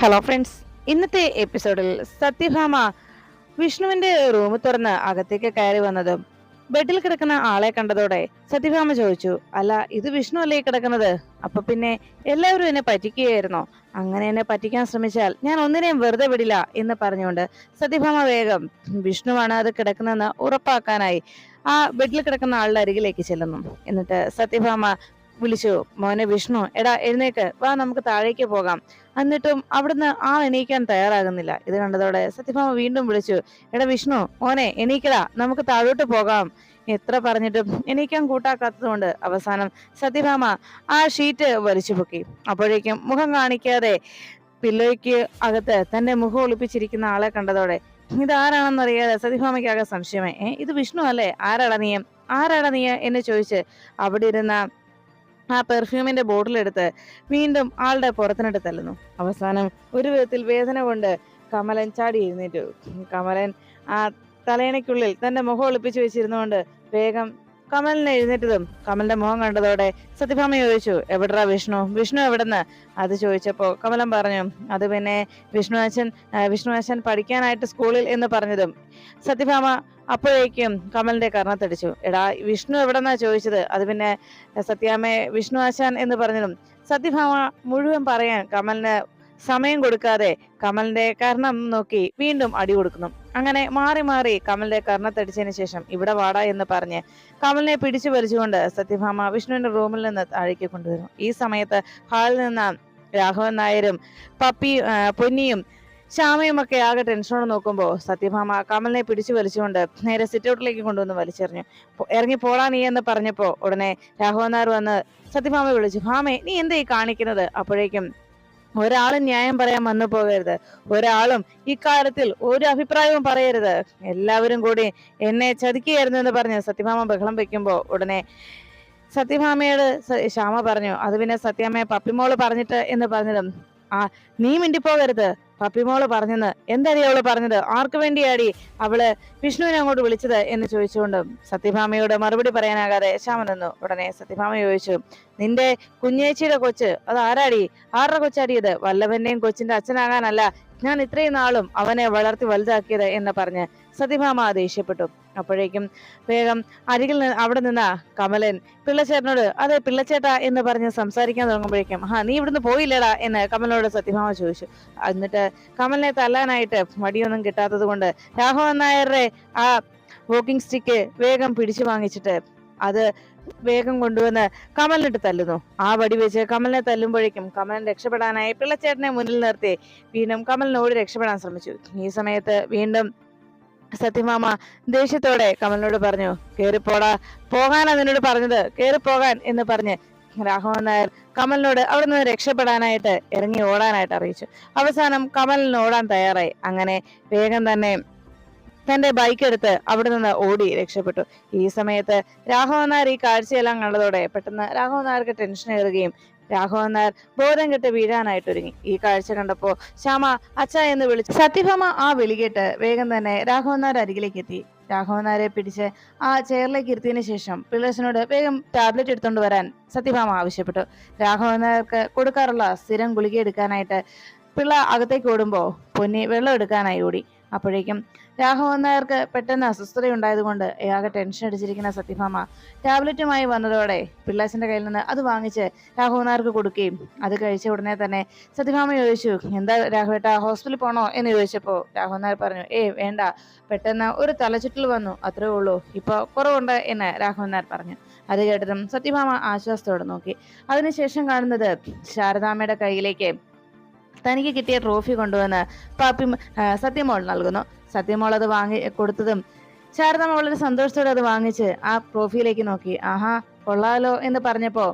Hello friends ഇന്നത്തെ എപ്പിസോഡിൽ സത്യഭാമ വിഷ്ണുവിന്റെ റൂം തുറന്ന് അകത്തേക്ക് കയറി വന്നതും. ബെഡിൽ കിടക്കുന്ന ആളെ കണ്ടതോടെ സത്യഭാമ ചോദിച്ചു അല്ല ഇത് വിഷ്ണു അല്ലേ കിടക്കുന്നത്? അപ്പൊ പിന്നെ എല്ലാവരും എന്നെ പറ്റിക്കുകയായിരുന്നോ. അങ്ങനെ എന്നെ പറ്റിക്കാൻ ശ്രമിച്ചാൽ ഞാൻ ഒന്നിനെയും വെറുതെ വിടില്ല എന്ന് പറഞ്ഞുകൊണ്ട് സത്യഭാമ വേഗം വിഷ്ണുവാണ് അത് കിടക്കുന്നതെന്ന് ഉറപ്പാക്കാനായി ആ ബെഡിൽ കിടക്കുന്ന ആളുടെ അരികിലേക്ക് ചെല്ലുന്നു. എന്നിട്ട് സത്യഭാമ വിളിച്ചു മോനെ വിഷ്ണു എടാ എഴുന്നേക്ക് വാ നമുക്ക് താഴേക്ക് പോകാം. എന്നിട്ടും അവിടുന്ന് ആ എണീക്കാൻ തയ്യാറാകുന്നില്ല. ഇത് കണ്ടതോടെ സത്യഭാമ വീണ്ടും വിളിച്ചു എടാ വിഷ്ണു മോനെ എണീക്കടാ നമുക്ക് താഴോട്ട് പോകാം. എത്ര പറഞ്ഞിട്ടും എണീക്കാൻ കൂട്ടാക്കാത്തതുകൊണ്ട് അവസാനം സത്യഭാമ ആ ഷീറ്റ് വലിച്ചു പൊക്കി. അപ്പോഴേക്കും മുഖം കാണിക്കാതെ പില്ലോയ്ക്ക് അകത്ത് തന്റെ മുഖം ഒളിപ്പിച്ചിരിക്കുന്ന ആളെ കണ്ടതോടെ ഇതാരാണെന്നറിയാതെ സത്യഭാമയ്ക്കാകെ സംശയമേ. ഇത് വിഷ്ണു അല്ലേ? ആരാടാ നീ? ആരാടാ നീ? എന്ന് ചോദിച്ച് അവിടെ ഇരുന്ന ആ പെർഫ്യൂമിന്റെ ബോട്ടിൽ എടുത്ത് വീണ്ടും ആളുടെ പുറത്തിനിട്ട് തല്ലുന്നു. അവസാനം ഒരു വിധത്തിൽ വേദന കൊണ്ട് കമലൻ ചാടി എഴുന്നേറ്റു. കമലൻ ആ തലയണയ്ക്കുള്ളിൽ തന്റെ മുഖം ഒളിപ്പിച്ചു വെച്ചിരുന്നുകൊണ്ട് വേഗം കമലിനെ എഴുന്നേറ്റതും കമലിന്റെ മുഖം കണ്ടതോടെ സത്യഭാമ ചോദിച്ചു എവിടാ വിഷ്ണു? വിഷ്ണു എവിടെന്ന്? അത് ചോദിച്ചപ്പോ കമലൻ പറഞ്ഞു അത് പിന്നെ വിഷ്ണു അച്ഛൻ വിഷ്ണു അച്ഛൻ പഠിക്കാനായിട്ട് സ്കൂളിൽ എന്ന് പറഞ്ഞതും. സത്യഭാമ അപ്പോഴേക്കും കമലിന്റെ കർണത്തടിച്ചു എടാ വിഷ്ണു എവിടെന്നാ ചോദിച്ചത്? അത് പിന്നെ സത്യാമ്മയെ വിഷ്ണു ആശാൻ എന്ന് പറഞ്ഞതും. സത്യഭാമ മുഴുവൻ പറയാൻ കമലിന് സമയം കൊടുക്കാതെ കമലിന്റെ കർണം നോക്കി വീണ്ടും അടി കൊടുക്കുന്നു. അങ്ങനെ മാറി മാറി കമലിന്റെ കർണത്തടിച്ചതിന് ശേഷം ഇവിടെ വാടാ എന്ന് പറഞ്ഞ് കമലിനെ പിടിച്ചു വലിച്ചുകൊണ്ട് സത്യഭാമ വിഷ്ണുവിന്റെ റൂമിൽ നിന്ന് താഴേക്ക് കൊണ്ടുവരുന്നു. ഈ സമയത്ത് ഹാളിൽ നിന്ന് രാഘവൻ നായരും പപ്പി പൊന്നിയും ശ്യാമയും ഒക്കെ ആകെ ടെൻഷനോട് നോക്കുമ്പോൾ സത്യഭാമ കമലിനെ പിടിച്ചു വലിച്ചുകൊണ്ട് നേരെ സിറ്റൗട്ടിലേക്ക് കൊണ്ടുവന്ന് വലിച്ചെറിഞ്ഞു. ഇറങ്ങി പോടാ നീ എന്ന് പറഞ്ഞപ്പോൾ ഉടനെ രാഘവൻ നായർ വന്ന് സത്യഭാമയെ വിളിച്ചു. ഭാമേ നീ എന്താ ഈ കാണിക്കുന്നത്? അപ്പോഴേക്കും ഒരാളും ന്യായം പറയാൻ വന്നു പോകരുത്. ഒരാളും ഇക്കാര്യത്തിൽ ഒരു അഭിപ്രായവും പറയരുത്. എല്ലാവരും കൂടി എന്നെ ചതിക്കുകയായിരുന്നു എന്ന് പറഞ്ഞു സത്യഭാമ ബഹളം വെക്കുമ്പോൾ ഉടനെ സത്യഭാമയോട് ശ്യാമ പറഞ്ഞു അത് പിന്നെ സത്യാമ്മയെ പപ്പിമോൾ പറഞ്ഞിട്ട് എന്ന് പറഞ്ഞതും ആ നീ മിണ്ടിപ്പോകരുത്. പപ്പിമോൾ പറഞ്ഞെന്ന്. എന്താടി അവൾ പറഞ്ഞത്? ആർക്കു വേണ്ടിയാടി അവൾ വിഷ്ണുവിനെ അങ്ങോട്ട് വിളിച്ചത് എന്ന് ചോദിച്ചുകൊണ്ട് സത്യഭാമയോട് മറുപടി പറയാനാകാതെ ശ്യാമ നിന്നു. ഉടനെ സത്യഭാമ ചോദിച്ചു നിന്റെ കുഞ്ഞേച്ചിയുടെ കൊച്ച് അത് ആരാടി? ആരുടെ കൊച്ചാടിയത് വല്ലവന്റെയും കൊച്ചിന്റെ അച്ഛനാകാനല്ല. ഞാൻ ഇത്രയും നാളും അവനെ വളർത്തി വലുതാക്കിയത് എന്ന് പറഞ്ഞ് സത്യഭാമ ദേഷ്യപ്പെട്ടു. അപ്പോഴേക്കും വേഗം അരികിൽ അവിടെ നിന്ന കമലൻ പിള്ളച്ചേട്ടനോട് അതെ പിള്ളച്ചേട്ടാ എന്ന് പറഞ്ഞ് സംസാരിക്കാൻ തുടങ്ങുമ്പോഴേക്കും ആ നീ ഇവിടുന്ന് പോയില്ലടാ എന്ന് കമലിനോട് സത്യഭാമ ചോദിച്ചു. എന്നിട്ട് കമലിനെ തല്ലാനായിട്ട് മടിയൊന്നും കിട്ടാത്തത് കൊണ്ട് രാഘവൻ നായരുടെ ആ വോക്കിംഗ് സ്റ്റിക്ക് വേഗം പിടിച്ചു വാങ്ങിച്ചിട്ട് അത് വേഗം കൊണ്ടുവന്ന് കമലിനിട്ട് തല്ലുന്നു. ആ വടി വെച്ച് കമലിനെ തല്ലുമ്പോഴേക്കും കമലൻ രക്ഷപ്പെടാനായി പിള്ളച്ചേട്ടനെ മുന്നിൽ നിർത്തി. വീണ്ടും കമലിനോട് രക്ഷപ്പെടാൻ ശ്രമിച്ചു. ഈ സമയത്ത് വീണ്ടും സത്യമാമ ദേഷ്യത്തോടെ കമലിനോട് പറഞ്ഞു കേറിപ്പോടാ പോകാനാ നിന്നോട് പറഞ്ഞത് കേറിപ്പോകാൻ എന്ന് പറഞ്ഞ് രാഘവൻ നായർ കമലിനോട് അവിടെ നിന്ന് രക്ഷപ്പെടാനായിട്ട് ഇറങ്ങി ഓടാനായിട്ട് അറിയിച്ചു. അവസാനം കമലിന് ഓടാൻ തയ്യാറായി. അങ്ങനെ വേഗം തന്നെ തന്റെ ബൈക്ക് എടുത്ത് അവിടെ നിന്ന് ഓടി രക്ഷപ്പെട്ടു. ഈ സമയത്ത് രാഘവൻ നായർ ഈ കാഴ്ചയെല്ലാം കണ്ടതോടെ പെട്ടെന്ന് രാഘവൻ നായർക്ക് ടെൻഷൻ ഏറുകയും രാഘവൻ നായർ ബോധം കെട്ട് വീഴാനായിട്ടൊരുങ്ങി. ഈ കാഴ്ച കണ്ടപ്പോ ശ്യാമ അച്ഛ എന്ന് വിളിച്ചു സത്യഭാമ ആ വിളി കേട്ട് വേഗം തന്നെ രാഘവൻ നായർ അരികിലേക്ക് എത്തി. രാഘവൻ നായരെ പിടിച്ച് ആ ചെയറിലേക്ക് ഇരുത്തിയതിനു ശേഷം പിള്ളേഴ്സിനോട് വേഗം ടാബ്ലറ്റ് എടുത്തുകൊണ്ട് വരാൻ സത്യഭാമ ആവശ്യപ്പെട്ടു. രാഘവൻ നായർക്ക് കൊടുക്കാറുള്ള സ്ഥിരം ഗുളിക എടുക്കാനായിട്ട് പിള്ള അകത്തേക്ക് ഓടുമ്പോ പൊന്നി വെള്ളം എടുക്കാനായി ഓടി. അപ്പോഴേക്കും രാഘവൻ നായർക്ക് പെട്ടെന്ന് അസ്വസ്ഥതയുണ്ടായതുകൊണ്ട് ആകെ ടെൻഷൻ അടിച്ചിരിക്കുന്ന സത്യഭാമ ടാബ്ലറ്റുമായി വന്നതോടെ പിള്ളാച്ചന്റെ കയ്യിൽ നിന്ന് അത് വാങ്ങിച്ച് രാഘവൻ നായർക്ക് കൊടുക്കുകയും അത് കഴിച്ച ഉടനെ തന്നെ സത്യഭാമ ചോദിച്ചു എന്താ രാഘവേട്ട ഹോസ്പിറ്റലിൽ പോണോ? എന്ന് ചോദിച്ചപ്പോൾ രാഘവൻ നായർ പറഞ്ഞു ഏ വേണ്ട പെട്ടെന്ന് ഒരു തലചുറ്റൽ വന്നു അത്രേ ഉള്ളൂ ഇപ്പോൾ കുറവുണ്ട് എന്ന് രാഘവൻ നായർ പറഞ്ഞു. അത് കേട്ടതും സത്യഭാമ ആശ്വാസത്തോടെ നോക്കി. അതിനുശേഷം കാണുന്നത് ശാരദാമ്മയുടെ കയ്യിലേക്ക് തനിക്ക് കിട്ടിയ ട്രോഫി കൊണ്ടുവന്ന് പാപ്പി സത്യമോൾ നൽകുന്നു. സത്യമോൾ അത് വാങ്ങി കൊടുത്തതും ശാരദമ്മ വളരെ സന്തോഷത്തോടെ അത് വാങ്ങിച്ച് ആ ട്രോഫിയിലേക്ക് നോക്കി. ആഹാ കൊള്ളാലോ എന്ന് പറഞ്ഞപ്പോ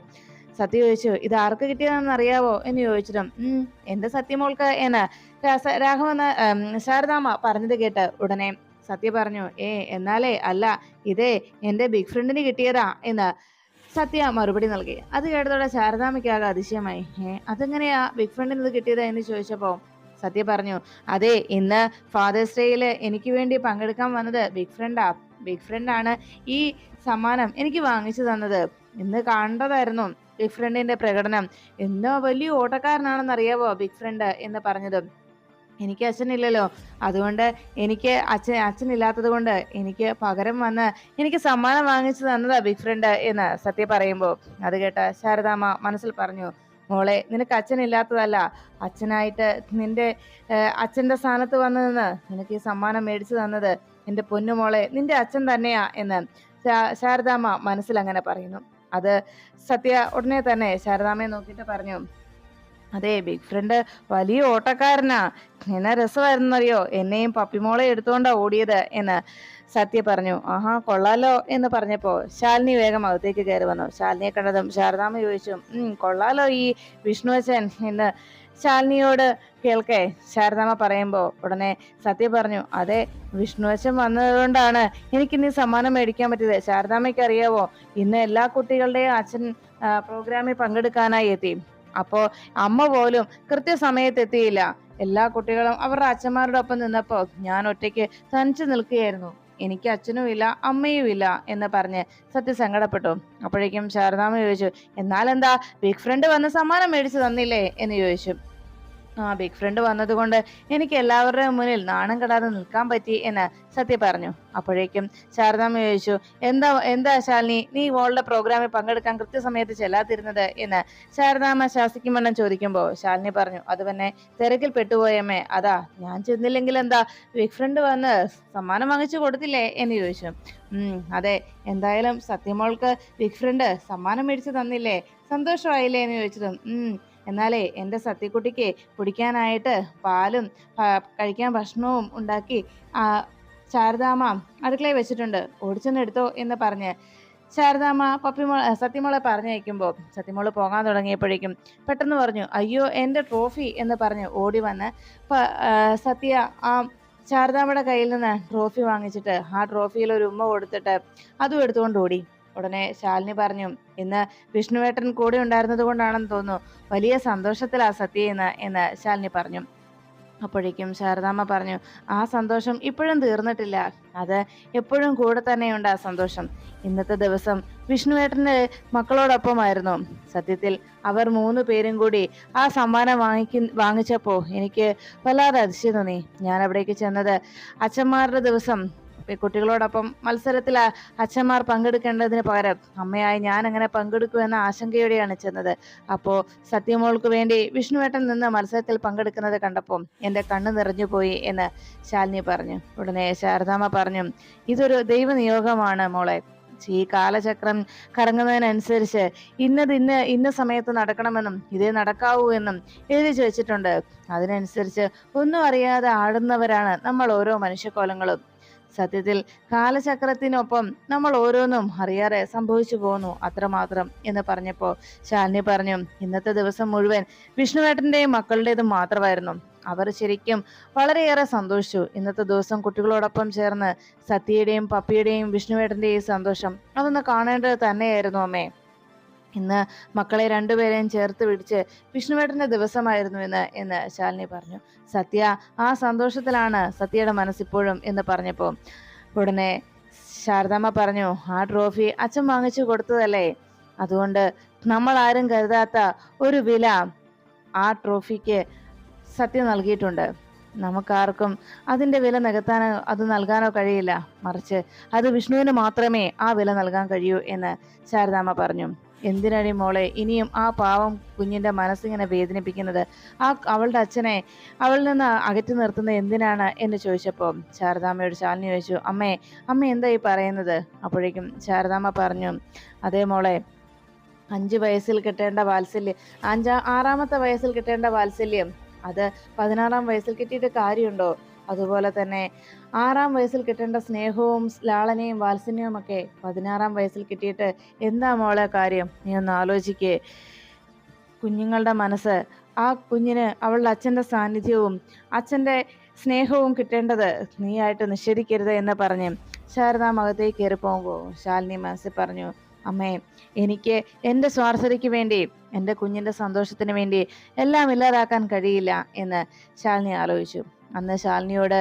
സത്യ ചോദിച്ചു ഇത് ആർക്ക് കിട്ടിയതാണെന്ന് അറിയാവോ? എന്ന് ചോദിച്ചിട്ടും എന്റെ സത്യമോൾക്ക് എന്ന് രാഘവെന്ന് ശാരദാമ്മ പറഞ്ഞത് കേട്ട് ഉടനെ സത്യ പറഞ്ഞു ഏ എന്നാലേ അല്ല ഇതേ എന്റെ ബിഗ് ഫ്രണ്ടിന് കിട്ടിയതാ എന്ന് സത്യ മറുപടി നൽകി. അത് കേട്ടതോടെ ശാരദാമ്മയ്ക്കാകെ അതിശയമായി. ഏ അതെങ്ങനെയാ? ബിഗ് ഫ്രണ്ടിന് ഇത് കിട്ടിയത്? എന്ന് ചോദിച്ചപ്പോ സത്യ പറഞ്ഞു അതെ ഇന്ന് ഫാദേഴ്സ് ഡേയിൽ എനിക്ക് വേണ്ടി പങ്കെടുക്കാൻ വന്നത് ബിഗ് ഫ്രണ്ടാ. ബിഗ് ഫ്രണ്ടാണ് ഈ സമ്മാനം എനിക്ക് വാങ്ങിച്ചു തന്നത്. ഇന്ന് കണ്ടതായിരുന്നു ബിഗ് ഫ്രണ്ടിന്റെ പ്രകടനം. എന്നോ വലിയ ഓട്ടക്കാരനാണെന്ന് അറിയാവോ ബിഗ് ഫ്രണ്ട്? എന്ന് പറഞ്ഞതും എനിക്ക് അച്ഛനില്ലല്ലോ. അതുകൊണ്ട് എനിക്ക് അച്ഛൻ അച്ഛനില്ലാത്തത് കൊണ്ട് എനിക്ക് പകരം വന്ന് എനിക്ക് സമ്മാനം വാങ്ങിച്ചു തന്നതാ ബിഗ് ഫ്രണ്ട് എന്ന് സത്യ പറയുമ്പോൾ അത് കേട്ട ശാരദാമ്മ മനസ്സിൽ പറഞ്ഞു മോളെ നിനക്ക് അച്ഛനില്ലാത്തതല്ല. അച്ഛനായിട്ട് നിന്റെ അച്ഛന്റെ സ്ഥാനത്ത് വന്നു നിന്ന് നിനക്ക് ഈ സമ്മാനം മേടിച്ചു തന്നത് എന്റെ പൊന്നുമോളെ നിന്റെ അച്ഛൻ തന്നെയാ എന്ന് ശാരദാമ്മ മനസ്സിൽ അങ്ങനെ പറയുന്നു. അത് സത്യ ഉടനെ തന്നെ ശാരദാമ്മയെ നോക്കിയിട്ട് പറഞ്ഞു അതെ ബിഗ് ഫ്രണ്ട് വലിയ ഓട്ടക്കാരനാ. എന്നാ രസമായിരുന്നറിയോ? എന്നെയും പപ്പിമോളെ എടുത്തോണ്ടാ ഓടിയത് എന്ന് സത്യ പറഞ്ഞു. ആഹാ കൊള്ളാലോ എന്ന് പറഞ്ഞപ്പോ ശാലിനി വേഗം അകത്തേക്ക് കയറി വന്നു. ശാലിനിയെ കണ്ടതും ശാരദാമ്മ ചോദിച്ചു കൊള്ളാലോ ഈ വിഷ്ണുവച്ചൻ എന്ന് ശാലിനിയോട് കേൾക്കേ. ശാരദാമ്മ പറയുമ്പോ ഉടനെ സത്യ പറഞ്ഞു അതെ വിഷ്ണുവശം വന്നതുകൊണ്ടാണ് എനിക്ക് ഇനി സമ്മാനം മേടിക്കാൻ പറ്റിയത്. ശാരദാമ്മയ്ക്ക് അറിയാവോ ഇന്ന് എല്ലാ കുട്ടികളുടെയും അച്ഛൻ പ്രോഗ്രാമിൽ പങ്കെടുക്കാനായി എത്തി. അപ്പോ അമ്മ പോലും കൃത്യസമയത്ത് എത്തിയില്ല എല്ലാ കുട്ടികളും അവരുടെ അച്ഛന്മാരുടെ ഒപ്പം നിന്നപ്പോ ഞാൻ ഒറ്റയ്ക്ക് തനിച്ചു നിൽക്കുകയായിരുന്നു. എനിക്ക് അച്ഛനും ഇല്ല അമ്മയും ഇല്ല എന്ന് പറഞ്ഞ് സത്യ സങ്കടപ്പെട്ടു. അപ്പോഴേക്കും ശാരദാമ്മ ചോദിച്ചു എന്നാലെന്താ? ബിഗ് ഫ്രണ്ട് വന്ന് സമ്മാനം മേടിച്ചു തന്നില്ലേ? എന്ന് ചോദിച്ചു. ആ ബിഗ് ഫ്രണ്ട് വന്നതുകൊണ്ട് എനിക്ക് എല്ലാവരുടെയും മുന്നിൽ നാണം കെടാതെ നിൽക്കാൻ പറ്റി എന്ന് സത്യ പറഞ്ഞു. അപ്പോഴേക്കും ശാരദാമ്മ ചോദിച്ചു എന്താ എന്താ ശാലിനി നീ ഇവളുടെ പ്രോഗ്രാമിൽ പങ്കെടുക്കാൻ കൃത്യസമയത്ത് ചെല്ലാതിരുന്നത്? എന്ന് ശാരദാമ്മ ശാസിക്കുമെണ്ണം ചോദിക്കുമ്പോൾ ശാലിനി പറഞ്ഞു അത് തന്നെ തിരക്കിൽ പെട്ടുപോയമ്മേ അതാ ഞാൻ ചെന്നില്ലെങ്കിൽ എന്താ ബിഗ് ഫ്രണ്ട് വന്ന് സമ്മാനം വാങ്ങിച്ചു കൊടുത്തില്ലേ? എന്ന് ചോദിച്ചു. അതെ എന്തായാലും സത്യമോൾക്ക് ബിഗ് ഫ്രണ്ട് സമ്മാനം മേടിച്ചു തന്നില്ലേ സന്തോഷമായില്ലേ? എന്ന് ചോദിച്ചതും എന്നാലേ എന്റെ സത്യക്കുട്ടിക്ക് കുടിക്കാനായിട്ട് പാലും കഴിക്കാൻ ഭക്ഷണവും ഉണ്ടാക്കി ശാരദാമ്മ അടുക്കളയിൽ വെച്ചിട്ടുണ്ട്. ഓടിച്ചെന്ന് എടുത്തോ എന്ന് പറഞ്ഞ് ശാരദാമ്മ പപ്പിമോൾ സത്യമോളെ പറഞ്ഞയക്കുമ്പോൾ സത്യമോൾ പോകാൻ തുടങ്ങിയപ്പോഴേക്കും പെട്ടെന്ന് പറഞ്ഞു അയ്യോ എന്റെ ട്രോഫി എന്ന് പറഞ്ഞ് ഓടി വന്ന് സത്യ ആ ശാരദാമ്മയുടെ കയ്യിൽ നിന്ന് ട്രോഫി വാങ്ങിച്ചിട്ട് ആ ട്രോഫിയിൽ ഒരു ഉമ്മ കൊടുത്തിട്ട് അതും എടുത്തുകൊണ്ട് ഓടി. ഉടനെ ശാലിനി പറഞ്ഞു ഇന്ന് വിഷ്ണുവേട്ടൻ കൂടെ ഉണ്ടായിരുന്നത് കൊണ്ടാണെന്ന് തോന്നുന്നു. വലിയ സന്തോഷത്തിലാ സത്യ എന്ന് ശാലിനി പറഞ്ഞു. അപ്പോഴേക്കും ശാരദാമ്മ പറഞ്ഞു ആ സന്തോഷം ഇപ്പോഴും തീർന്നിട്ടില്ല. അത് എപ്പോഴും കൂടെ തന്നെയുണ്ട് ആ സന്തോഷം. ഇന്നത്തെ ദിവസം വിഷ്ണുവേട്ടന്റെ മക്കളോടൊപ്പമായിരുന്നു. സത്യത്തിൽ അവർ മൂന്ന് പേരും കൂടി ആ സമ്മാനം വാങ്ങിക്ക വാങ്ങിച്ചപ്പോ എനിക്ക് വല്ലാതെ അതിശയം തോന്നി. ഞാൻ അവിടേക്ക് ചെന്നത് അച്ഛന്മാരുടെ ദിവസം കുട്ടികളോടൊപ്പം മത്സരത്തിൽ അച്ഛന്മാർ പങ്കെടുക്കേണ്ടതിന് പകരം അമ്മയായി ഞാൻ അങ്ങനെ പങ്കെടുക്കുമെന്ന ആശങ്കയോടെയാണ് ചെന്നത്. അപ്പോൾ സത്യമോൾക്ക് വേണ്ടി വിഷ്ണുവേട്ടൻ നിന്ന് മത്സരത്തിൽ പങ്കെടുക്കുന്നത് കണ്ടപ്പോൾ എന്റെ കണ്ണ് നിറഞ്ഞു പോയി എന്ന് ശാലിനി പറഞ്ഞു. ഉടനെ ശാരദാമ്മ പറഞ്ഞു ഇതൊരു ദൈവനിയോഗമാണ് മോളെ. ഈ കാലചക്രം കറങ്ങുന്നതിനനുസരിച്ച് ഇന്നത് ഇന്ന് ഇന്ന സമയത്ത് നടക്കണമെന്നും ഇതേ നടക്കാവൂ എന്നും എഴുതി വെച്ചിട്ടുണ്ട് അതിനനുസരിച്ച് ഒന്നും അറിയാതെ ആടുന്നവരാണ് നമ്മൾ ഓരോ മനുഷ്യക്കോലങ്ങളും സത്യത്തിൽ കാലചക്രത്തിനൊപ്പം നമ്മൾ ഓരോന്നും അറിയാതെ സംഭവിച്ചു പോകുന്നു അത്രമാത്രം എന്ന് പറഞ്ഞപ്പോൾ ശാലിനി പറഞ്ഞു ഇന്നത്തെ ദിവസം മുഴുവൻ വിഷ്ണുവേട്ടന്റെയും മക്കളുടേതും മാത്രമായിരുന്നു. അവർ ശരിക്കും വളരെയേറെ സന്തോഷിച്ചു. ഇന്നത്തെ ദിവസം കുട്ടികളോടൊപ്പം ചേർന്ന് സത്യയുടെയും പപ്പിയുടെയും വിഷ്ണുവേട്ടന്റെയും സന്തോഷം അതൊന്ന് കാണേണ്ടത് തന്നെയായിരുന്നു അമ്മേ. ഇന്ന് മക്കളെ രണ്ടുപേരെയും ചേർത്ത് പിടിച്ച് വിഷ്ണുവേട്ടന്റെ ദിവസമായിരുന്നു എന്ന് എന്ന് ശാലിനി പറഞ്ഞു. സത്യ ആ സന്തോഷത്തിലാണ് സത്യയുടെ മനസ്സിപ്പോഴും എന്ന് പറഞ്ഞപ്പോൾ. ഉടനെ ശാരദാമ്മ പറഞ്ഞു ആ ട്രോഫി അച്ഛൻ വാങ്ങിച്ചു കൊടുത്തതല്ലേ? അതുകൊണ്ട് നമ്മൾ ആരും കരുതാത്ത ഒരു വില ആ ട്രോഫിക്ക് സത്യ നൽകിയിട്ടുണ്ട്. നമുക്കാർക്കും അതിന്റെ വില നികത്താനോ അത് നൽകാനോ കഴിയില്ല. മറിച്ച് അത് വിഷ്ണുവിന് മാത്രമേ ആ വില നൽകാൻ കഴിയൂ എന്ന് ശാരദാമ്മ പറഞ്ഞു. എന്തിനടി മോളെ? ഇനിയും ആ പാവം കുഞ്ഞിന്റെ മനസ്സിങ്ങനെ വേദനിപ്പിക്കുന്നത്. ആ അവളുടെ അച്ഛനെ അവളിൽ നിന്ന് അകറ്റി നിർത്തുന്നത് എന്തിനാണ് എന്ന് ചോദിച്ചപ്പോൾ ശാരദാമ്മയോട് ശാലിനി ചോദിച്ചു അമ്മേ അമ്മ എന്തായി പറയുന്നത്? അപ്പോഴേക്കും ശാരദാമ്മ പറഞ്ഞു അതേ മോളെ അഞ്ച് വയസ്സിൽ കിട്ടേണ്ട വാത്സല്യം അഞ്ചാ ആറാമത്തെ വയസ്സിൽ കിട്ടേണ്ട വാത്സല്യം അത് പതിനാറാം വയസ്സിൽ കിട്ടിയിട്ട് കാര്യമുണ്ടോ? അതുപോലെ തന്നെ ആറാം വയസ്സിൽ കിട്ടേണ്ട സ്നേഹവും ലാളനയും വാത്സല്യവും ഒക്കെ പതിനാറാം വയസ്സിൽ കിട്ടിയിട്ട് എന്താ മോളെ കാര്യം? നീ ഒന്ന് ആലോചിക്കേ. കുഞ്ഞുങ്ങളുടെ മനസ്സ്. ആ കുഞ്ഞിന് അവളുടെ അച്ഛന്റെ സാന്നിധ്യവും അച്ഛന്റെ സ്നേഹവും കിട്ടേണ്ടത് നീയായിട്ട് നിഷേധിക്കരുത് എന്ന് പറഞ്ഞ് ശാരദ മകത്തേക്ക് കയറി പോകുമ്പോൾ ശാലിനി മനസ്സിൽ പറഞ്ഞു അമ്മേ എനിക്ക് എന്റെ സ്വാർത്ഥതയ്ക്ക് വേണ്ടി എന്റെ കുഞ്ഞിന്റെ സന്തോഷത്തിന് വേണ്ടി എല്ലാം ഇല്ലാതാക്കാൻ കഴിയില്ല എന്ന് ശാലിനി ആലോചിച്ചു. അന്ന് ശാലിനിയോട്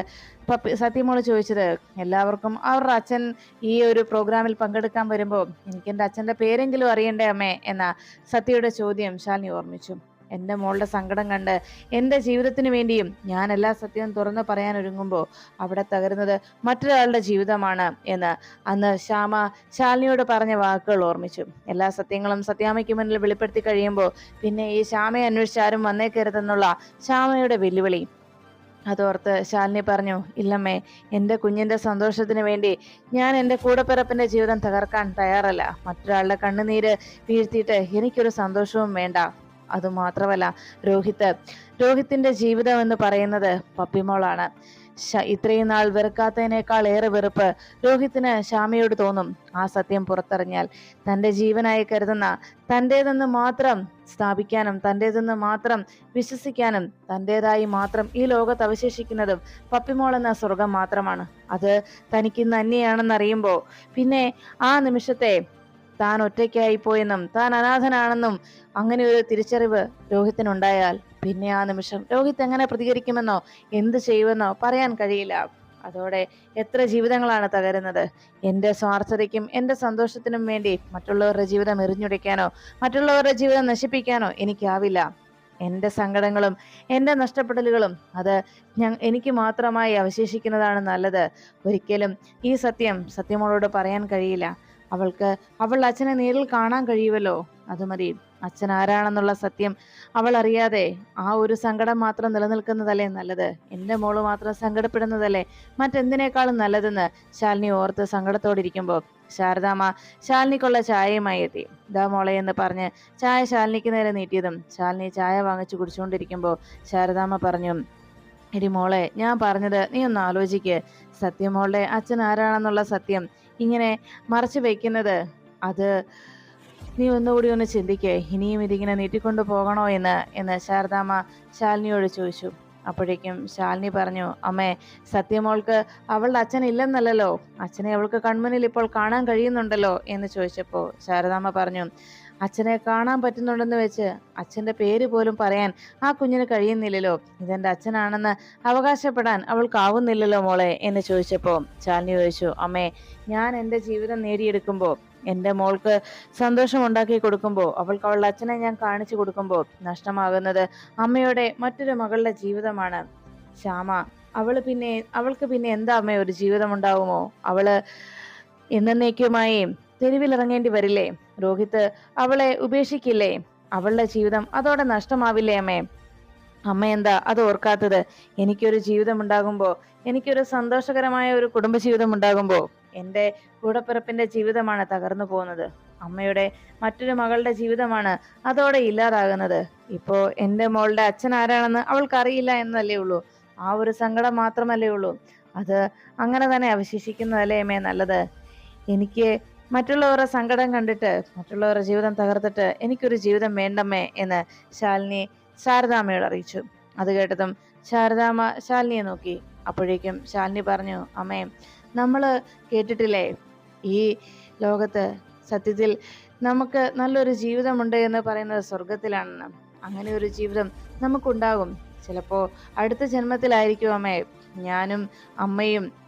സത്യമോൾ ചോദിച്ചത് എല്ലാവർക്കും അവരുടെ അച്ഛൻ ഈ ഒരു പ്രോഗ്രാമിൽ പങ്കെടുക്കാൻ വരുമ്പോൾ എനിക്ക് എന്റെ അച്ഛന്റെ പേരെങ്കിലും അറിയണ്ടേ അമ്മേ? എന്ന സത്യയുടെ ചോദ്യം ശാലിനി ഓർമ്മിച്ചു. എന്റെ മോളുടെ സങ്കടം കണ്ട് എന്റെ ജീവിതത്തിന് വേണ്ടിയും ഞാൻ എല്ലാ സത്യവും തുറന്നു പറയാൻ ഒരുങ്ങുമ്പോൾ അവിടെ തകരുന്നത് മറ്റൊരാളുടെ ജീവിതമാണ് എന്ന് അന്ന് ശ്യാമ ശാലിനിയോട് പറഞ്ഞ വാക്കുകൾ ഓർമ്മിച്ചു. എല്ലാ സത്യങ്ങളും സത്യാമയ്ക്ക് മുന്നിൽ വെളിപ്പെടുത്തി കഴിയുമ്പോൾ പിന്നെ ഈ ശ്യാമയെ അന്വേഷിച്ചാരും വന്നേക്കരുതെന്നുള്ള ശ്യാമയുടെ വെല്ലുവിളി അതോർത്ത് ശാലിനി പറഞ്ഞു ഇല്ലമ്മേ എന്റെ കുഞ്ഞിന്റെ സന്തോഷത്തിന് വേണ്ടി ഞാൻ എന്റെ കൂടപ്പിറപ്പിന്റെ ജീവിതം തകർക്കാൻ തയ്യാറല്ല. മറ്റൊരാളുടെ കണ്ണുനീര് വീഴ്ത്തിയിട്ട് എനിക്കൊരു സന്തോഷവും വേണ്ട. അതുമാത്രമല്ല രോഹിത് രോഹിത്തിന്റെ ജീവിതം എന്ന് പറയുന്നത് പപ്പിമോളാണ്. ഇത്രയും നാൾ വെറുക്കാത്തതിനേക്കാൾ ഏറെ വെറുപ്പ് രോഹിത്തിന് ശ്യാമയോട് തോന്നും. ആ സത്യം പുറത്തറിഞ്ഞാൽ തന്റെ ജീവനായി കരുതുന്ന തന്റേതെന്ന് മാത്രം സ്ഥാപിക്കാനും തന്റേതെന്ന് മാത്രം വിശ്വസിക്കാനും തന്റേതായി മാത്രം ഈ ലോകത്ത് അവശേഷിക്കുന്നതും പപ്പിമോൾ എന്ന സ്വർഗം മാത്രമാണ്. അത് തനിക്ക് നന്യാണെന്നറിയുമ്പോൾ പിന്നെ ആ നിമിഷത്തെ താൻ ഒറ്റയ്ക്കായി പോയെന്നും താൻ അനാഥനാണെന്നും അങ്ങനെ ഒരു തിരിച്ചറിവ് രോഹിത്തിനുണ്ടായാൽ പിന്നെ ആ നിമിഷം രോഹിത് എങ്ങനെ പ്രതികരിക്കുമെന്നോ എന്ത് ചെയ്യുമെന്നോ പറയാൻ കഴിയില്ല. അതോടെ എത്ര ജീവിതങ്ങളാണ് തകരുന്നത്? എന്റെ സ്വാർത്ഥതയ്ക്കും എന്റെ സന്തോഷത്തിനും വേണ്ടി മറ്റുള്ളവരുടെ ജീവിതം എറിഞ്ഞുടയ്ക്കാനോ മറ്റുള്ളവരുടെ ജീവിതം നശിപ്പിക്കാനോ എനിക്കാവില്ല. എന്റെ സങ്കടങ്ങളും എന്റെ നഷ്ടപ്പെടലുകളും അത് ഞാൻ എനിക്ക് മാത്രമായി അവശേഷിക്കുന്നതാണ് നല്ലത്. ഒരിക്കലും ഈ സത്യം സത്യമോളോട് പറയാൻ കഴിയില്ല. അവൾക്ക് അവൾ അച്ഛനെ നേരിൽ കാണാൻ കഴിയുമല്ലോ അത് മതി. അച്ഛൻ ആരാണെന്നുള്ള സത്യം അവൾ അറിയാതെ ആ ഒരു സങ്കടം മാത്രം നിലനിൽക്കുന്നതല്ലേ നല്ലത്? എന്റെ മോൾ മാത്രം സങ്കടപ്പെടുന്നതല്ലേ മറ്റെന്തിനേക്കാളും നല്ലതെന്ന് ശാലിനി ഓർത്ത് സങ്കടത്തോടിരിക്കുമ്പോൾ ശാരദാമ്മ ശാലിനിക്കുള്ള ചായയുമായി എത്തി. ദാ മോളെ എന്ന് പറഞ്ഞ് ചായ ശാലിനിക്ക് നേരെ നീട്ടിയതും ശാലിനി ചായ വാങ്ങിച്ചു കുടിച്ചുകൊണ്ടിരിക്കുമ്പോൾ ശാരദാമ്മ പറഞ്ഞു എടി മോളെ ഞാൻ പറഞ്ഞത് നീ ഒന്ന് ആലോചിക്ക്. സത്യമോളുടെ അച്ഛൻ ആരാണെന്നുള്ള സത്യം ഇങ്ങനെ മറച്ചു വയ്ക്കുന്നത് അത് നീ ഒന്നുകൂടി ഒന്ന് ചിന്തിക്കേ ഇനിയും ഇതിങ്ങനെ നീട്ടിക്കൊണ്ടു പോകണോ എന്ന്? എന്ന് ശാരദാമ്മ ശാലിനിയോട് ചോദിച്ചു. അപ്പോഴേക്കും ശാലിനി പറഞ്ഞു അമ്മേ സത്യമോൾക്ക് അവളുടെ അച്ഛൻ ഇല്ലെന്നല്ലല്ലോ. അച്ഛനെ അവൾക്ക് കൺമുന്നിൽ ഇപ്പോൾ കാണാൻ കഴിയുന്നുണ്ടല്ലോ? എന്ന് ചോദിച്ചപ്പോൾ ശാരദാമ്മ പറഞ്ഞു അച്ഛനെ കാണാൻ പറ്റുന്നുണ്ടെന്ന് വെച്ച് അച്ഛന്റെ പേര് പോലും പറയാൻ ആ കുഞ്ഞിന് കഴിയുന്നില്ലല്ലോ. ഇതെന്റെ അച്ഛനാണെന്ന് അവകാശപ്പെടാൻ അവൾക്കാവുന്നില്ലല്ലോ മോളെ എന്ന് ചോദിച്ചപ്പോൾ ചാലിനി ചോദിച്ചു അമ്മേ ഞാൻ എന്റെ ജീവിതം നേടിയെടുക്കുമ്പോൾ എന്റെ മോൾക്ക് സന്തോഷം ഉണ്ടാക്കി കൊടുക്കുമ്പോൾ അവൾക്ക് അവളുടെ അച്ഛനെ ഞാൻ കാണിച്ചു കൊടുക്കുമ്പോൾ നഷ്ടമാകുന്നത് അമ്മയുടെ മറ്റൊരു മകളുടെ ജീവിതമാണ്. ശ്യാമ അവൾ പിന്നെ അവൾക്ക് പിന്നെ എന്താ അമ്മ ഒരു ജീവിതം ഉണ്ടാവുമോ? അവൾ എന്നേക്കുമായി തെരുവിലിറങ്ങേണ്ടി വരില്ലേ? രോഹിത് അവളെ ഉപേക്ഷിക്കില്ലേ? അവളുടെ ജീവിതം അതോടെ നഷ്ടമാവില്ലേ അമ്മേ? അമ്മ എന്താ അത് ഓർക്കാത്തത്? എനിക്കൊരു ജീവിതം ഉണ്ടാകുമ്പോൾ എനിക്കൊരു സന്തോഷകരമായ ഒരു കുടുംബജീവിതം ഉണ്ടാകുമ്പോൾ എന്റെ കൂടപ്പിറപ്പിന്റെ ജീവിതമാണ് തകർന്നു പോകുന്നത്. അമ്മയുടെ മറ്റൊരു മകളുടെ ജീവിതമാണ് അതോടെ ഇല്ലാതാകുന്നത്. ഇപ്പോ എന്റെ മോളുടെ അച്ഛൻ ആരാണെന്ന് അവൾക്കറിയില്ല എന്നല്ലേ ഉള്ളൂ. ആ ഒരു സങ്കടം മാത്രമല്ലേ ഉള്ളൂ. അത് അങ്ങനെ തന്നെ അവശേഷിക്കുന്നതല്ലേ അമ്മേ നല്ലത്? എനിക്ക് മറ്റുള്ളവരുടെ സങ്കടം കണ്ടിട്ട് മറ്റുള്ളവരുടെ ജീവിതം തകർത്തിട്ട് എനിക്കൊരു ജീവിതം വേണ്ടമ്മേ എന്ന് ശാലിനി ശാരദാമ്മയോട് അറിയിച്ചു. അത് കേട്ടതും ശാരദാമ്മ ശാലിനിയെ നോക്കി. അപ്പോഴേക്കും ശാലിനി പറഞ്ഞു അമ്മേ നമ്മൾ കേട്ടിട്ടില്ലേ? ഈ ലോകത്ത് സത്യത്തിൽ നമുക്ക് നല്ലൊരു ജീവിതമുണ്ട് എന്ന് പറയുന്നത് സ്വർഗത്തിലാണെന്ന് അങ്ങനെ ഒരു ജീവിതം നമുക്കുണ്ടാകും. ചിലപ്പോൾ അടുത്ത ജന്മത്തിലായിരിക്കും അമ്മേ. ഞാനും അമ്മയും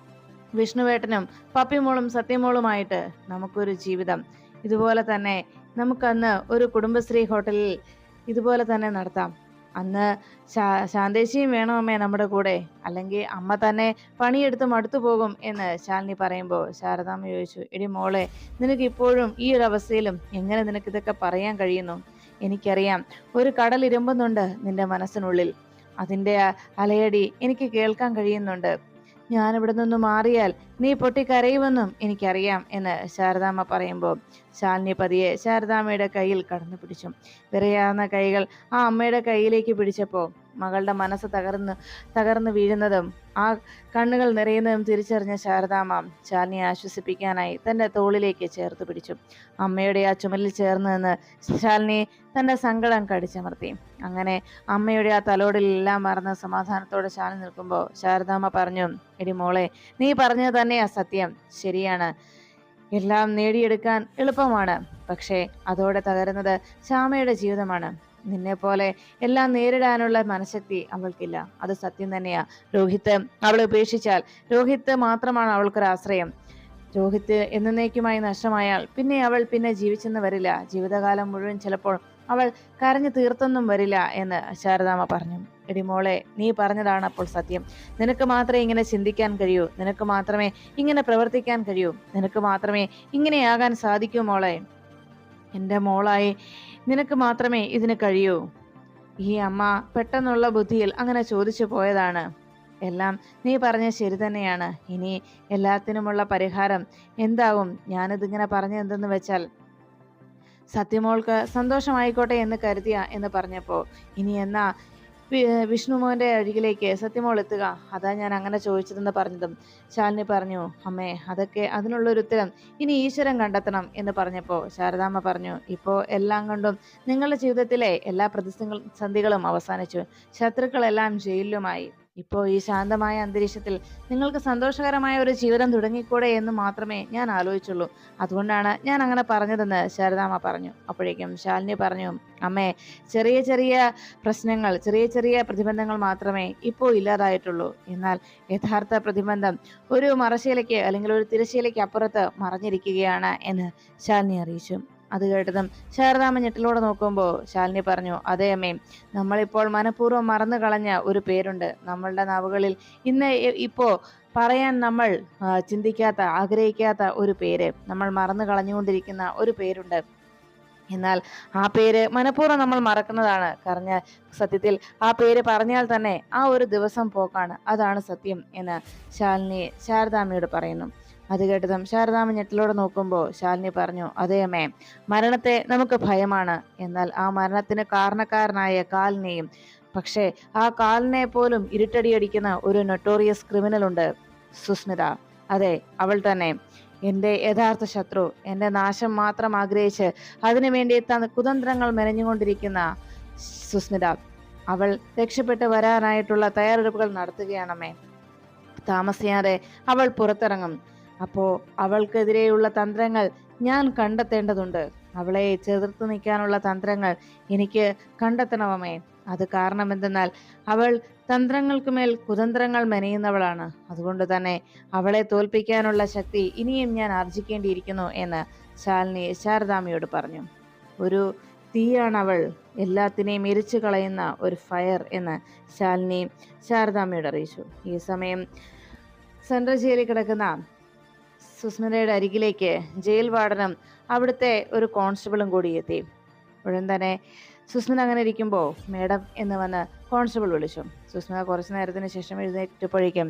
വിഷ്ണുവേട്ടനും പപ്പിമോളും സത്യമോളുമായിട്ട് നമുക്കൊരു ജീവിതം. ഇതുപോലെ തന്നെ നമുക്കന്ന് ഒരു കുടുംബശ്രീ ഹോട്ടലിൽ ഇതുപോലെ തന്നെ നടത്താം. അന്ന് ശാ ശാന്തേശിയും വേണോ അമ്മേ നമ്മുടെ കൂടെ. അല്ലെങ്കിൽ അമ്മ തന്നെ പണിയെടുത്ത് മടുത്തു പോകും എന്ന് ശാലിനി പറയുമ്പോൾ ശാരദാമ്മ ചോദിച്ചു എടി മോളെ നിനക്ക് ഇപ്പോഴും ഈ ഒരു അവസ്ഥയിലും എങ്ങനെ നിനക്ക് ഇതൊക്കെ പറയാൻ കഴിയുന്നു? എനിക്കറിയാം. ഒരു കടൽ ഇരുമ്പുന്നുണ്ട് നിന്റെ മനസ്സിനുള്ളിൽ. അതിന്റെ അലയടി എനിക്ക് കേൾക്കാൻ കഴിയുന്നുണ്ട്. ഞാൻ ഇവിടെ നിന്ന് മാറിയാൽ നീ പൊട്ടിക്കരയുമെന്നും എനിക്കറിയാം എന്ന് ശാരദാമ്മ പറയുമ്പോൾ ശാലിനി പതിയെ ശാരദാമ്മയുടെ കയ്യിൽ കടന്നു പിടിച്ചു. വിറയാർന്ന കൈകൾ ആ അമ്മയുടെ കയ്യിലേക്ക് പിടിച്ചപ്പോൾ മകളുടെ മനസ്സ് തകർന്ന് തകർന്നു വീഴുന്നതും ആ കണ്ണുകൾ നിറയുന്നതും തിരിച്ചറിഞ്ഞ ശാരദാമ്മ ശാലിനിയെ ആശ്വസിപ്പിക്കാനായി തന്റെ തോളിലേക്ക് ചേർത്ത് പിടിച്ചു. അമ്മയുടെ ആ ചുമലിൽ ചേർന്ന് നിന്ന് ശാലിനി തന്റെ സങ്കടം കടിച്ചമർത്തി. അങ്ങനെ അമ്മയുടെ ആ തലോടിലെല്ലാം മറന്ന് സമാധാനത്തോടെ ശാലിനി നിൽക്കുമ്പോൾ ശാരദാമ്മ പറഞ്ഞു എടി മോളെ നീ പറഞ്ഞത് തന്നെയാ സത്യം. ശരിയാണ്. എല്ലാം നേടിയെടുക്കാൻ എളുപ്പമാണ്. പക്ഷേ അതോടെ തകരുന്നത് ശ്യാമയുടെ ജീവിതമാണ്. നിന്നെ പോലെ എല്ലാം നേരിടാനുള്ള മനഃശക്തി അവൾക്കില്ല. അത് സത്യം തന്നെയാ. രോഹിത്ത് അവളെ ഉപേക്ഷിച്ചാൽ രോഹിത്ത് മാത്രമാണ് അവൾക്കൊരു ആശ്രയം. രോഹിത്ത് എന്നേക്കുമായി നഷ്ടമായാൽ പിന്നെ അവൾ പിന്നെ ജീവിച്ചെന്ന് വരില്ല. ജീവിതകാലം മുഴുവൻ ചിലപ്പോൾ അവൾ കരഞ്ഞു തീർത്തൊന്നും വരില്ല എന്ന് ശാരദാമ്മ പറഞ്ഞു. എടിമോളെ നീ പറഞ്ഞതാണ് അപ്പോൾ സത്യം. നിനക്ക് മാത്രമേ ഇങ്ങനെ ചിന്തിക്കാൻ കഴിയൂ. നിനക്ക് മാത്രമേ ഇങ്ങനെ പ്രവർത്തിക്കാൻ കഴിയൂ. നിനക്ക് മാത്രമേ ഇങ്ങനെയാകാൻ സാധിക്കൂ മോളെ. എന്റെ മോളായി നിനക്ക് മാത്രമേ ഇതിന് കഴിയൂ. ഈ അമ്മ പെട്ടെന്നുള്ള ബുദ്ധിയിൽ അങ്ങനെ ചോദിച്ചു പോയതാണ്. എല്ലാം നീ പറഞ്ഞ ശരി തന്നെയാണ്. ഇനി എല്ലാത്തിനുമുള്ള പരിഹാരം എന്താവും? ഞാനിതിങ്ങനെ പറഞ്ഞ എന്തെന്ന് വെച്ചാൽ സത്യമോൾക്ക് സന്തോഷമായിക്കോട്ടെ എന്ന് കരുതിയ എന്ന് പറഞ്ഞപ്പോൾ ഇനി എന്നാ വിഷ്ണുമോന്റെ അരികിലേക്ക് സത്യമോൾ എത്തുക. അതാ ഞാൻ അങ്ങനെ ചോദിച്ചതെന്ന് പറഞ്ഞതും ശാലിനി പറഞ്ഞു അമ്മേ അതൊക്കെ അതിനുള്ളൊരു ഉത്തരം ഇനി ഈശ്വരൻ കണ്ടെത്തണം എന്ന് പറഞ്ഞപ്പോൾ ശാരദാമ്മ പറഞ്ഞു ഇപ്പോൾ എല്ലാം കൊണ്ടും നിങ്ങളുടെ ജീവിതത്തിലെ എല്ലാ പ്രതിസന്ധികളും അവസാനിച്ചു. ശത്രുക്കളെല്ലാം ജയിലിലുമായി. ഇപ്പോൾ ഈ ശാന്തമായ അന്തരീക്ഷത്തിൽ നിങ്ങൾക്ക് സന്തോഷകരമായ ഒരു ജീവിതം തുടങ്ങിക്കൂടെ എന്ന് മാത്രമേ ഞാൻ ആലോചിച്ചുള്ളൂ. അതുകൊണ്ടാണ് ഞാൻ അങ്ങനെ പറഞ്ഞതെന്ന് ശാരദാമ്മ പറഞ്ഞു. അപ്പോഴേക്കും ശാലിനി പറഞ്ഞു അമ്മേ ചെറിയ ചെറിയ പ്രശ്നങ്ങൾ ചെറിയ ചെറിയ പ്രതിബന്ധങ്ങൾ മാത്രമേ ഇപ്പോൾ ഇല്ലാതായിട്ടുള്ളൂ. എന്നാൽ യഥാർത്ഥ പ്രതിബന്ധം ഒരു മറശീലയ്ക്ക് അല്ലെങ്കിൽ ഒരു തിരശീലയ്ക്ക് അപ്പുറത്ത് മറഞ്ഞിരിക്കുകയാണ് എന്ന് ശാലിനി അറിയിച്ചു. അത് കേട്ടതും ശാരദാമ്മ ഞെട്ടിലൂടെ നോക്കുമ്പോൾ ശാലിനി പറഞ്ഞു അതേ അമ്മേ നമ്മളിപ്പോൾ മനഃപൂർവം മറന്നു കളഞ്ഞ ഒരു പേരുണ്ട്. നമ്മളുടെ നാവുകളിൽ ഇന്ന് ഇപ്പോൾ പറയാൻ നമ്മൾ ചിന്തിക്കാത്ത ആഗ്രഹിക്കാത്ത ഒരു പേര്. നമ്മൾ മറന്നു കളഞ്ഞുകൊണ്ടിരിക്കുന്ന ഒരു പേരുണ്ട്. എന്നാൽ ആ പേര് മനഃപൂർവം നമ്മൾ മറക്കുന്നതാണ്. കാരണം സത്യത്തിൽ ആ പേര് പറഞ്ഞാൽ തന്നെ ആ ഒരു ദിവസം പോക്കാണ്. അതാണ് സത്യം എന്ന് ശാലിനി ശാരദാമ്മയോട് പറയുന്നു. അത് കേട്ടതും ശാരദാമ ഞെട്ടിലൂടെ നോക്കുമ്പോൾ ശാലിനി പറഞ്ഞു അതേ അമ്മേ മരണത്തെ നമുക്ക് ഭയമാണ്. എന്നാൽ ആ മരണത്തിന് കാരണക്കാരനായ കാലിനെയും പക്ഷേ ആ കാലിനെ പോലും ഇരുട്ടടിയടിക്കുന്ന ഒരു നൊട്ടോറിയസ് ക്രിമിനൽ ഉണ്ട് സുസ്മിത. അതെ അവൾ തന്നെ. എന്റെ യഥാർത്ഥ ശത്രു എന്റെ നാശം മാത്രം ആഗ്രഹിച്ച് അതിനുവേണ്ടി കുതന്ത്രങ്ങൾ മെനഞ്ഞുകൊണ്ടിരിക്കുന്ന സുസ്മിത. അവൾ രക്ഷപ്പെട്ട് വരാനായിട്ടുള്ള തയ്യാറെടുപ്പുകൾ നടത്തുകയാണമ്മേ. താമസിയാതെ അവൾ പുറത്തിറങ്ങും. അപ്പോ അവൾക്കെതിരെയുള്ള തന്ത്രങ്ങൾ ഞാൻ കണ്ടെത്തേണ്ടതുണ്ട്. അവളെ ചെറുത്തു നിൽക്കാനുള്ള തന്ത്രങ്ങൾ എനിക്ക് കണ്ടെത്തണമേ. അത് കാരണം എന്തെന്നാൽ അവൾ തന്ത്രങ്ങൾക്ക് മേൽ കുതന്ത്രങ്ങൾ മെനയുന്നവളാണ്. അതുകൊണ്ട് തന്നെ അവളെ തോൽപ്പിക്കാനുള്ള ശക്തി ഇനിയും ഞാൻ ആർജിക്കേണ്ടിയിരിക്കുന്നു എന്ന് ശാലിനി ശാരദാമിയോട് പറഞ്ഞു. ഒരു തീയാണ് അവൾ എല്ലാത്തിനെയും എരിച്ചു കളയുന്ന ഒരു ഫയർ എന്ന് ശാലിനി ശാരദാമിയോട് അറിയിച്ചു. ഈ സമയം സെൻട്രൽ ജയിലിൽ കിടക്കുന്ന സുസ്മിതയുടെ അരികിലേക്ക് ജയിൽ വാർഡനും അവിടുത്തെ ഒരു കോൺസ്റ്റബിളും കൂടി എത്തി. ഉടൻ തന്നെ സുസ്മിത അങ്ങനെ ഇരിക്കുമ്പോൾ മേഡം എന്ന് വന്ന് കോൺസ്റ്റബിൾ വിളിച്ചു. സുസ്മിത കുറച്ച് നേരത്തിന് ശേഷം എഴുന്നേറ്റപ്പോഴേക്കും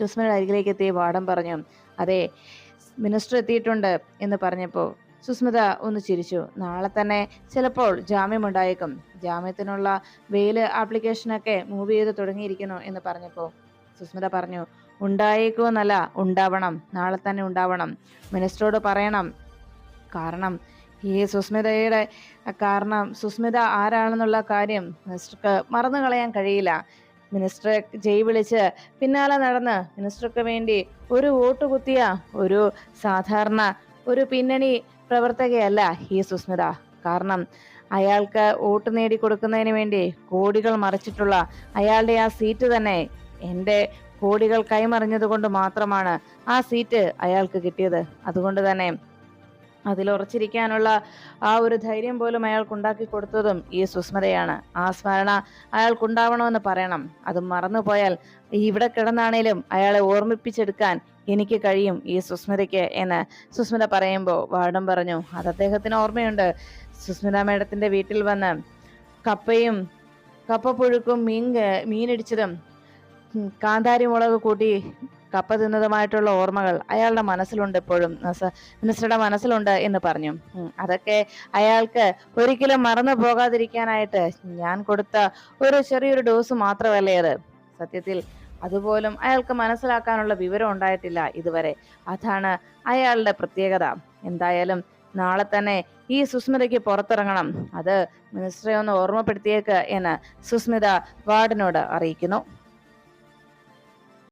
സുസ്മിതയുടെ അരികിലേക്ക് എത്തി വാർഡൻ പറഞ്ഞു അതെ മിനിസ്റ്റർ എത്തിയിട്ടുണ്ട് എന്ന് പറഞ്ഞപ്പോൾ സുസ്മിത ഒന്ന് ചിരിച്ചു. നാളെ തന്നെ ചിലപ്പോൾ ജാമ്യം ഉണ്ടായേക്കും. ജാമ്യത്തിനുള്ള വെയിൽ ആപ്ലിക്കേഷനൊക്കെ മൂവ് ചെയ്ത് തുടങ്ങിയിരിക്കുന്നു എന്ന് പറഞ്ഞപ്പോൾ സുസ്മിത പറഞ്ഞു ഉണ്ടായേക്കുമെന്നല്ല ഉണ്ടാവണം. നാളെ തന്നെ ഉണ്ടാവണം. മിനിസ്റ്ററോട് പറയണം. കാരണം ഈ സുസ്മിതയുടെ കാരണം സുസ്മിത ആരാണെന്നുള്ള കാര്യം മിനിസ്റ്റർക്ക് മറന്നു കളയാൻ കഴിയില്ല. മിനിസ്റ്ററെ ജയ് വിളിച്ച് പിന്നാലെ നടന്ന് മിനിസ്റ്റർക്ക് വേണ്ടി ഒരു വോട്ട് കുത്തിയ ഒരു സാധാരണ ഒരു പിന്നണി പ്രവർത്തകയല്ല ഈ സുസ്മിത. കാരണം അയാൾക്ക് വോട്ട് നേടി നേടിക്കൊടുക്കുന്നതിന് വേണ്ടി കോടികൾ മറിച്ചിട്ടുള്ള അയാളുടെ ആ സീറ്റ് തന്നെ എന്റെ കോടികൾ കൈമറിഞ്ഞതുകൊണ്ട് മാത്രമാണ് ആ സീറ്റ് അയാൾക്ക് കിട്ടിയത്. അതുകൊണ്ട് തന്നെ അതിൽ ഉറച്ചിരിക്കാനുള്ള ആ ഒരു ധൈര്യം പോലും അയാൾക്ക് ഉണ്ടാക്കി കൊടുത്തതും ഈ സുസ്മതയാണ്. ആ സ്മരണ അയാൾക്കുണ്ടാവണമെന്ന് പറയണം. അത് മറന്നുപോയാൽ ഇവിടെ കിടന്നാണേലും അയാളെ ഓർമ്മിപ്പിച്ചെടുക്കാൻ എനിക്ക് കഴിയും ഈ സുസ്മിതയ്ക്ക് എന്ന് സുസ്മിത പറയുമ്പോൾ വാർഡൻ പറഞ്ഞു അത് അദ്ദേഹത്തിന് ഓർമ്മയുണ്ട്. സുസ്മിത മേഡത്തിന്റെ വീട്ടിൽ വന്ന് കപ്പയും കപ്പപ്പുഴുക്കും മീൻ മീനിടിച്ചതും കാന്താരി മുളക് കൂട്ടി കപ്പ തിന്നതുമായിട്ടുള്ള ഓർമ്മകൾ അയാളുടെ മനസ്സിലുണ്ട് എപ്പോഴും മിനിസ്റ്ററുടെ മനസ്സിലുണ്ട് എന്ന് പറഞ്ഞു. അതൊക്കെ അയാൾക്ക് ഒരിക്കലും മറന്നു പോകാതിരിക്കാനായിട്ട് ഞാൻ കൊടുത്ത ഒരു ചെറിയൊരു ഡോസ് മാത്രമല്ലേ അത്? സത്യത്തിൽ അതുപോലും അയാൾക്ക് മനസ്സിലാക്കാനുള്ള വിവരം ഉണ്ടായിട്ടില്ല ഇതുവരെ. അതാണ് അയാളുടെ പ്രത്യേകത. എന്തായാലും നാളെ തന്നെ ഈ സുസ്മിതയ്ക്ക് പുറത്തിറങ്ങണം. അത് മിനിസ്റ്ററെ ഒന്ന് ഓർമ്മപ്പെടുത്തിയേക്ക് എന്ന് സുസ്മിത വാർഡിനോട് അറിയിക്കുന്നു.